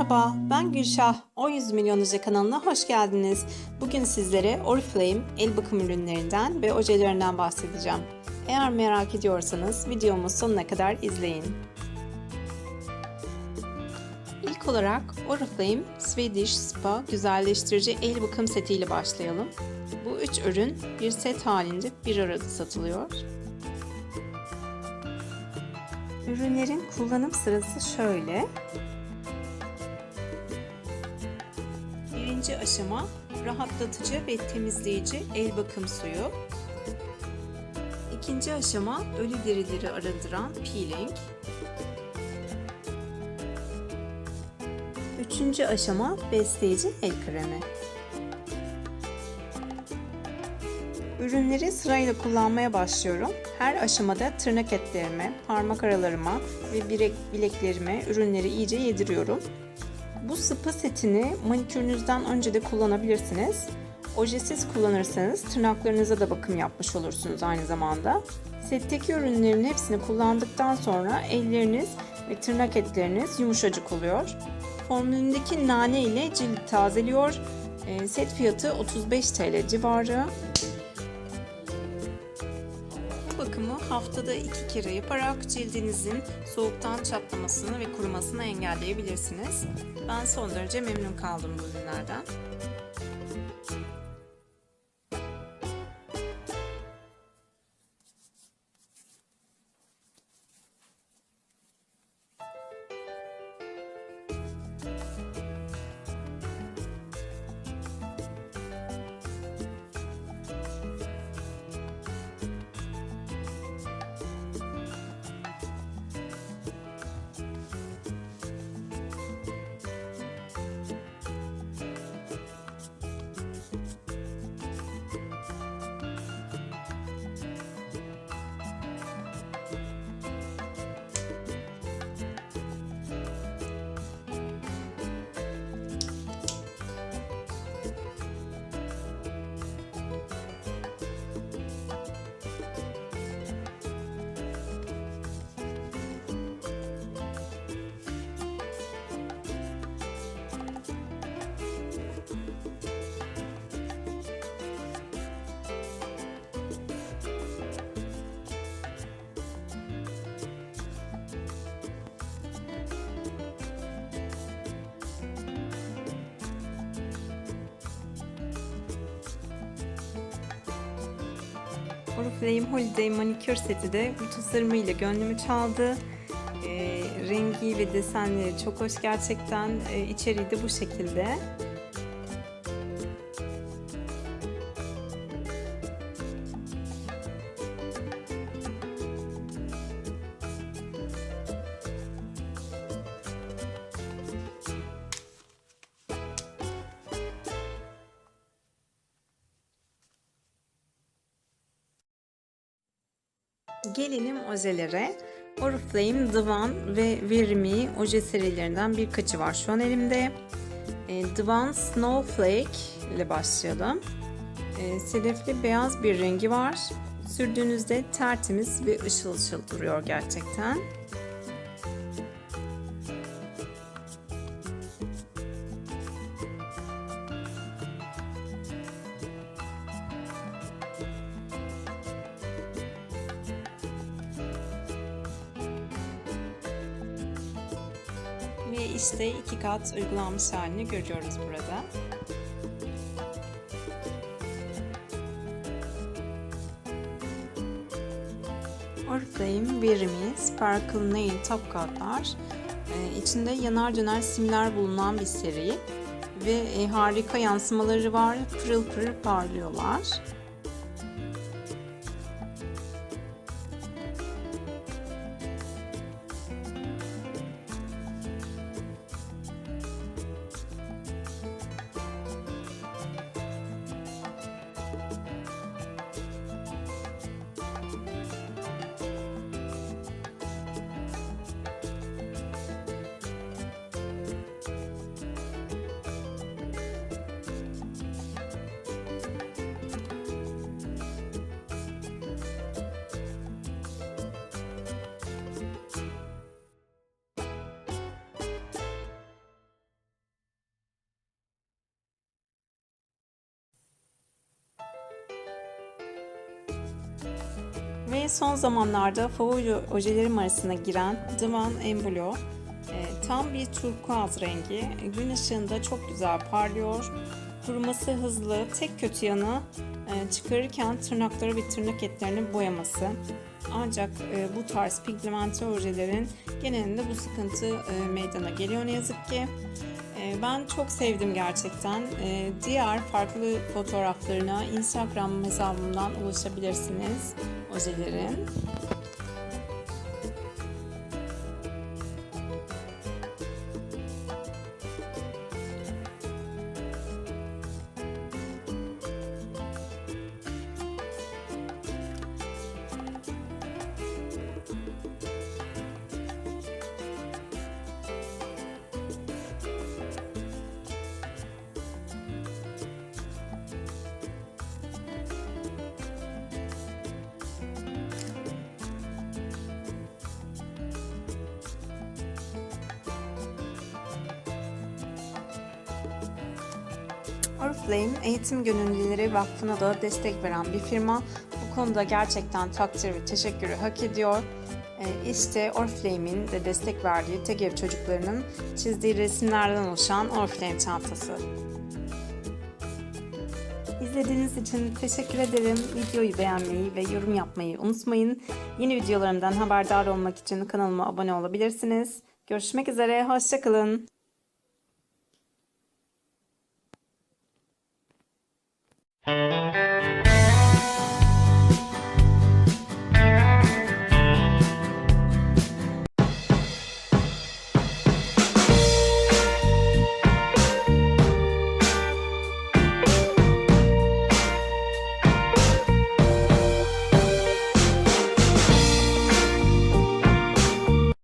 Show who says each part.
Speaker 1: Merhaba, ben Gülşah. O 100 Milyon Oje kanalına hoş geldiniz. Bugün sizlere Oriflame el bakım ürünlerinden ve ojelerinden bahsedeceğim. Eğer merak ediyorsanız videomu sonuna kadar izleyin. İlk olarak Oriflame Swedish Spa güzelleştirici el bakım seti ile başlayalım. Bu üç ürün bir set halinde bir arada satılıyor. Ürünlerin kullanım sırası şöyle. Birinci aşama rahatlatıcı ve temizleyici el bakım suyu. İkinci aşama ölü derileri arındıran peeling. Üçüncü aşama besleyici el kremi. Ürünleri sırayla kullanmaya başlıyorum. Her aşamada tırnak etlerime, parmak aralarıma ve bilek, bileklerime ürünleri iyice yediriyorum. Bu spa setini manikürünüzden önce de kullanabilirsiniz. Ojesiz kullanırsanız tırnaklarınıza da bakım yapmış olursunuz aynı zamanda. Setteki ürünlerin hepsini kullandıktan sonra elleriniz ve tırnak etleriniz yumuşacık oluyor. Formülündeki nane ile cilt tazeliyor. E, set fiyatı 35 TL civarı. Bakımı haftada iki kere yaparak cildinizin soğuktan çatlamasını ve kurumasını engelleyebilirsiniz. Ben son derece memnun kaldım bu ürünlerden. Oriflame Holiday manikür seti de bu tasarımıyla gönlümü çaldı. E, rengi ve desenleri çok hoş gerçekten. E, içeriği de bu şekilde. Gelelim ojelere. Oriflame, Divan ve Vermi oje serilerinden birkaçı var şu an elimde. E, Divan Snowflake ile başlayalım. E, sedefli beyaz bir rengi var. Sürdüğünüzde tertemiz ve ışıl ışıl duruyor gerçekten. Ve işte iki kat uygulanmış halini görüyoruz burada. Oriflame Verimi Sparkle Nail Top Coat'lar. Ee, içinde yanar döner simler bulunan bir seri ve e, harika yansımaları var. Pırıl pırıl parlıyorlar. Son zamanlarda favori ojelerim arasına giren Divan Emblo e, tam bir turkuaz rengi. Gün ışığında çok güzel parlıyor. Kuruması hızlı. Tek kötü yanı e, çıkarırken tırnakları ve tırnak etlerini boyaması. Ancak e, bu tarz pigmenti ojelerin genelinde bu sıkıntı e, meydana geliyor ne yazık ki. Ben çok sevdim gerçekten. Diğer farklı fotoğraflarına Instagram hesabımdan ulaşabilirsiniz ojelerin. Oriflame Eğitim Gönüllüleri Vakfı'na da destek veren bir firma. Bu konuda gerçekten takdir ve teşekkürü hak ediyor. Ee, İşte Oriflame'in de destek verdiği tek ev çocuklarının çizdiği resimlerden oluşan Oriflame çantası. İzlediğiniz için teşekkür ederim. Videoyu beğenmeyi ve yorum yapmayı unutmayın. Yeni videolarımdan haberdar olmak için kanalıma abone olabilirsiniz. Görüşmek üzere, hoşçakalın. Música